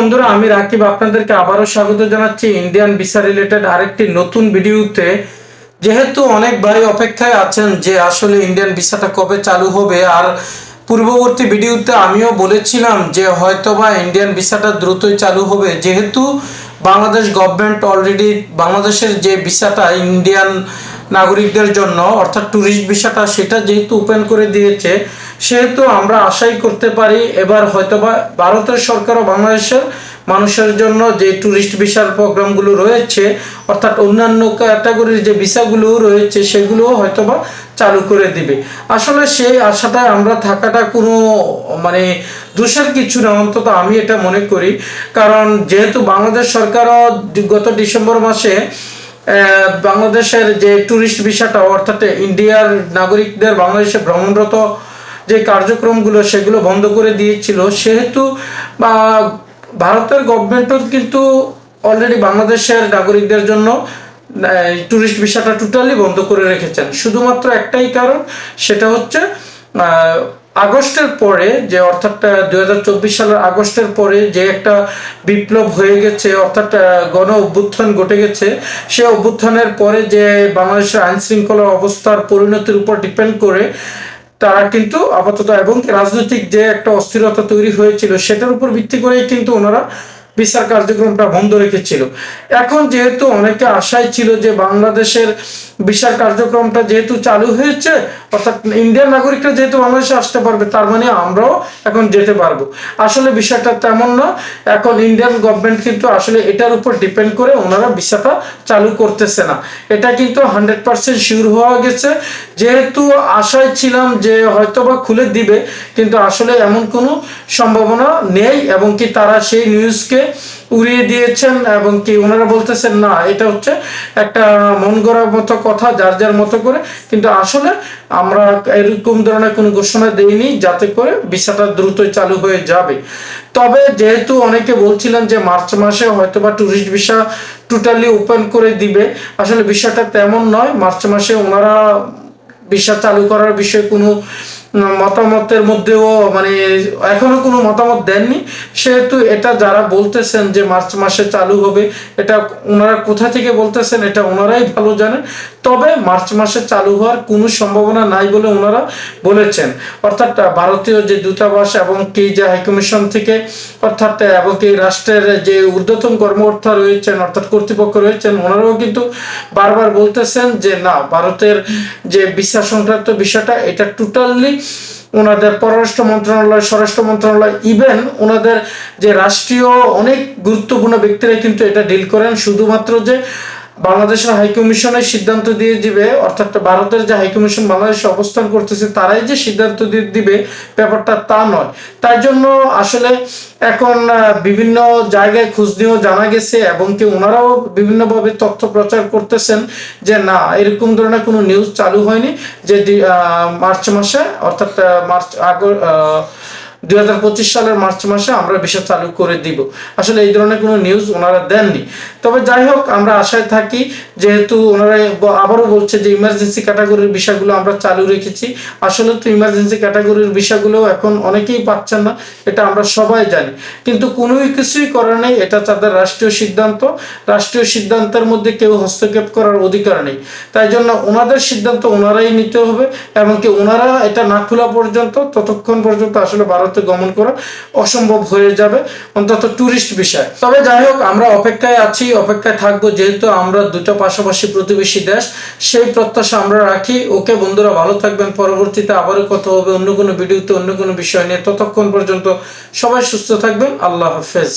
বন্ধুরা, আমি রাকিব আপনাদেরকে আবারও স্বাগত জানাচ্ছি ইন্ডিয়ান ভিসা রিলেটেড আরেকটি নতুন ভিডিওতে। যেহেতু অনেক ভাই অপেক্ষায় আছেন যে আসলে ইন্ডিয়ান ভিসাটা কবে চালু হবে, আর পূর্ববর্তী ভিডিওতে আমিও বলেছিলাম যে হয়তোবা ইন্ডিয়ান ভিসাটা দ্রুতই চালু হবে। যেহেতু বাংলাদেশ গভর্নমেন্ট অলরেডি বাংলাদেশের যে ভিসাটা ইন্ডিয়ান নাগরিকদের জন্য, অর্থাৎ ট্যুরিস্ট ভিসাটা সেটা যেহেতু ওপেন করে দিয়েছে, সেহেতু আমরা আশাই করতে পারি এবার হয়তোবা ভারতের সরকার ও বাংলাদেশের মানুষের জন্য যে ট্যুরিস্ট ভিসার প্রোগ্রামগুলো রয়েছে, অর্থাৎ অন্যান্য ক্যাটাগরির যে ভিসাগুলো রয়েছে, সেগুলোও হয়তোবা চালু করে দিবে। আসলে সেই আশাটায় আমরা থাকাটা কোনো মানে দোষের কিছু না, অন্তত আমি এটা মনে করি। কারণ যেহেতু বাংলাদেশ সরকারও গত ডিসেম্বর মাসে বাংলাদেশের যে ট্যুরিস্ট ভিসাটা অর্থাৎ ইন্ডিয়ার নাগরিকদের বাংলাদেশে ভ্রমণরত যে কার্যক্রমগুলো, সেগুলো বন্ধ করে দিয়েছিল। সেহেতু ভারতের গভর্নমেন্টও কিন্তু অলরেডি বাংলাদেশের নাগরিকদের জন্য ট্যুরিস্ট ভিসাটা টোটালি বন্ধ করে রেখেছেন। শুধুমাত্র একটাই কারণ, সেটা হচ্ছে আগস্টের পরে যে অর্থাৎ দুই হাজার চব্বিশ সালের আগস্টের পরে যে একটা বিপ্লব হয়ে গেছে, অর্থাৎ গণ অভ্যুত্থান ঘটে গেছে, সে অভ্যুত্থানের পরে যে বাংলাদেশের আইন শৃঙ্খলা অবস্থার পরিণতির উপর ডিপেন্ড করে, তারা কিন্তু আপাতত এবং রাজনৈতিক যে একটা অস্থিরতা তৈরি হয়েছিল, সেটার উপর ভিত্তি করেই কিন্তু ওনারা বিচার কার্যক্রমটা বন্ধ রেখেছিল। এখন যেহেতু অনেকে আশায় ছিল যে বাংলাদেশের বিচার কার্যক্রমটা যেহেতু চালু হয়েছে, অর্থাৎ ইন্ডিয়ান নাগরিকরা যেহেতু বাংলাদেশে আসতে পারবে, তার মানে আমরাও এখন যেতে পারব। আসলে বিষয়টা তেমন না, এখন ইন্ডিয়ান গভর্নমেন্ট কিন্তু আসলে এটার উপর ডিপেন্ড করে ওনারা ভিসাটা চালু করতেছে না। এটা কিন্তু হান্ড্রেড পার্সেন্ট শিওর হওয়া গেছে। যেহেতু আশায় ছিলাম যে হয়তোবা খুলে দিবে, কিন্তু আসলে এমন কোনো সম্ভাবনা নেই এবং কি তারা সেই নিউজকে উড়িয়ে দিয়েছেন এবং কি ওনারা বলতেছেন, না, এটা হচ্ছে একটা মন গড়ার মতো কথা, যার যার মতো করে। কিন্তু আসলে আমরা এরকম ধরনের কোনো ঘোষণা দেইনি যাতে করে ভিসাটা দ্রুতই চালু হয়ে যাবে। তবে যেহেতু অনেকে বলছিলেন যে মার্চ মাসে হয়তো বা ট্যুরিস্ট ভিসা টোটালি ওপেন করে দিবে, আসলে বিষয়টা তেমন নয়। মার্চ মাসে ওনারা ভিসা চালু করার বিষয়ে কোনো মতামতের মধ্যেও মানে এখনও কোনো মতামত দেননি। সেহেতু এটা যারা বলতেছেন যে মার্চ মাসে চালু হবে, এটা ওনারা কোথা থেকে বলতেছেন, এটা ওনারাই ভালো জানেন। তবে মার্চ মাসে চালু হওয়ার কোনো সম্ভাবনা নাই বলে ওনারা বলেছেন। অর্থাৎ ভারতীয় যে দূতাবাস এবং কি যে হাইকমিশন থেকে, অর্থাৎ এবং কি রাষ্ট্রের যে ঊর্ধ্বতন কর্মকর্তা রয়েছেন, অর্থাৎ কর্তৃপক্ষ রয়েছেন, ওনারাও কিন্তু বারবার বলতেছেন যে, না, ভারতের যে ভিসা সংক্রান্ত বিষয়টা, এটা টোটালি ওনাদের পররাষ্ট্র মন্ত্রণালয়, স্বরাষ্ট্র মন্ত্রণালয় ইভেন ওনাদের যে রাষ্ট্রীয় অনেক গুরুত্বপূর্ণ ব্যক্তিরা কিন্তু এটা ডিল করেন। শুধুমাত্র যে বাংলাদেশের হাইকমিশনের সিদ্ধান্ত দিয়ে দিবে, অর্থাৎ ভারতের যে হাইকমিশন বাংলাদেশে অবস্থান করতেছে, তারাই যে সিদ্ধান্ত দিয়ে দিবে, ব্যাপারটা তা নয়। তার জন্য আসলে এখন বিভিন্ন জায়গায় খোঁজ নিয়েও জানা গেছে এবং কি ওনারাও বিভিন্নভাবে তথ্য প্রচার করতেছেন যে না, এরকম ধরনের কোনো নিউজ চালু হয়নি, যে মার্চ মাসে, অর্থাৎ মার্চ আগ দুই হাজার পঁচিশ সালের মার্চ মাসে আমরা বিষয় চালু করে দিব। আসলে এই ধরনের কোনো নিউজ ওনারা দেননি। তবে যাই হোক, আমরা আশায় থাকি, যেহেতু ওনারা আবারও বলছে যে ইমার্জেন্সি ক্যাটাগরির বিষয়গুলো আমরা চালু রেখেছি। আসলে তো ইমার্জেন্সি ক্যাটাগরির বিষয়গুলো এখন অনেকেই পাচ্ছেন না, এটা আমরা সবাই জানি। কিন্তু কোনো কিছুই করার নেই, এটা তাদের রাষ্ট্রীয় সিদ্ধান্ত। রাষ্ট্রীয় সিদ্ধান্তের মধ্যে কেউ হস্তক্ষেপ করার অধিকার নেই। তাই জন্য ওনাদের সিদ্ধান্ত ওনারাই নিতে হবে, এমনকি ওনারা এটা না খোলা পর্যন্ত, ততক্ষণ পর্যন্ত আসলে ভারতে গমন করা অসম্ভব হয়ে যাবে, অন্তত ট্যুরিস্ট বিষয়। তবে যাই হোক, আমরা অপেক্ষায় আছি, অপেক্ষায় থাকব, যেহেতু আমরা দুটো পাশাপাশি প্রতিবেশী দেশ, সেই প্রত্যাশা আমরা রাখি। ওকে বন্ধুরা, ভালো থাকবেন। পরবর্তীতে আবারও কথা হবে অন্য কোনো ভিডিওতে, অন্য কোনো বিষয় নিয়ে। ততক্ষণ পর্যন্ত সবাই সুস্থ থাকবেন। আল্লাহ হাফেজ।